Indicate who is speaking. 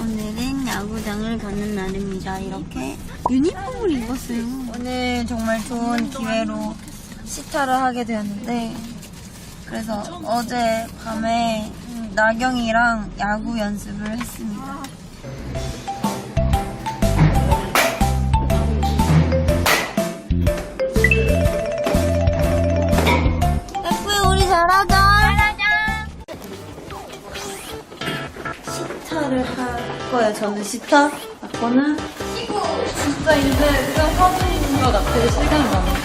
Speaker 1: 오늘은 야구장을 가는 날입니다. 이렇게 유니폼을 입었어요.
Speaker 2: 오늘 정말 좋은 기회로 시타를 하게 되었는데 그래서 어제 밤에 나경이랑 야구 연습을 했습니다.
Speaker 1: 예쁘게 우리 잘하자.
Speaker 2: 시타를 할 거예요. 저는 시타, 아거는
Speaker 3: 진짜 이제 그냥 사진인 것 같아, 실감이 나네.